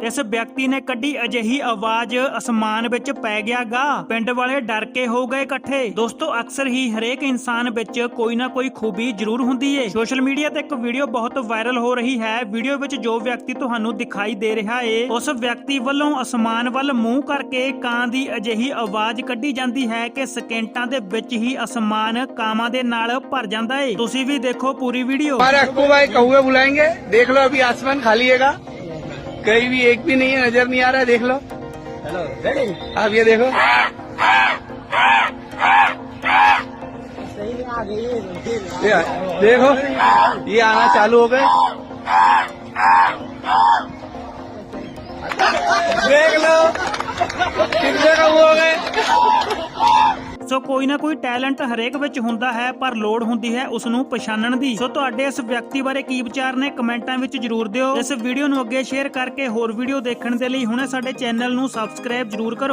ਇਸ ਵਿਅਕਤੀ ਨੇ ਕੱਢੀ ਅਜਿਹੀ ਆਵਾਜ਼ ਅਸਮਾਨ ਵਿੱਚ ਪੈ ਗਿਆ ਗਾ ਪਿੰਡ ਵਾਲੇ ਡਰ ਕੇ ਹੋ ਗਏ ਇਕੱਠੇ ਦੋਸਤੋ ਅਕਸਰ ਹੀ ਹਰੇਕ ਇਨਸਾਨ ਵਿੱਚ ਕੋਈ ਨਾ ਕੋਈ ਖੂਬੀ ਜ਼ਰੂਰ ਹੁੰਦੀ ਏ ਸੋਸ਼ਲ ਮੀਡੀਆ ਤੇ ਇੱਕ ਵੀਡੀਓ ਬਹੁਤ ਵਾਇਰਲ ਹੋ ਰਹੀ ਹੈ ਵੀਡੀਓ ਵਿੱਚ ਜੋ ਵਿਅਕਤੀ ਤੁਹਾਨੂੰ ਦਿਖਾਈ ਦੇ ਰਿਹਾ ਏ ਉਸ ਵਿਅਕਤੀ ਵੱਲੋਂ ਅਸਮਾਨ ਵੱਲ ਮੂੰਹ ਕਰਕੇ ਕਾਂ ਦੀ ਅਜਿਹੀ ਆਵਾਜ਼ ਕੱਢੀ ਜਾਂਦੀ ਹੈ ਕਿ ਸਕਿੰਟਾਂ ਦੇ ਵਿੱਚ ਹੀ ਅਸਮਾਨ ਕਾਵਾਂ ਦੇ ਨਾਲ ਭਰ ਜਾਂਦਾ ਏ ਤੁਸੀਂ ਵੀ ਦੇਖੋ ਪੂਰੀ ਵੀਡੀਓ हमारे अक्कू भाई कौए बुलाएंगे देख लो अभी आसमान खाली हैगा कहीं भी एक भी नहीं है नजर नहीं आ रहा है देख लो हेलो रेडी आप ये देखो सही में आ गई है ये देखो ये आना चालू हो गए ਸੋ ਕੋਈ ਨਾ ਕੋਈ ਟੈਲੈਂਟ ਹਰੇਕ ਵਿੱਚ ਹੁੰਦਾ ਹੈ, ਪਰ ਲੋੜ ਹੁੰਦੀ ਹੈ ਉਸ ਨੂੰ ਪਛਾਣਨ ਦੀ। ਸੋ ਤੁਹਾਡੇ ਇਸ ਵਿਅਕਤੀ ਬਾਰੇ ਕੀ ਵਿਚਾਰ ਨੇ ਕਮੈਂਟਾਂ ਵਿੱਚ ਜਰੂਰ ਦਿਓ। ਇਸ ਵੀਡੀਓ ਨੂੰ ਅੱਗੇ ਸ਼ੇਅਰ ਕਰਕੇ ਹੋਰ ਵੀਡੀਓ ਦੇਖਣ ਦੇ ਲਈ ਹੁਣੇ ਸਾਡੇ ਚੈਨਲ ਨੂੰ ਸਬਸਕ੍ਰਾਈਬ ਜਰੂਰ ਕਰੋ।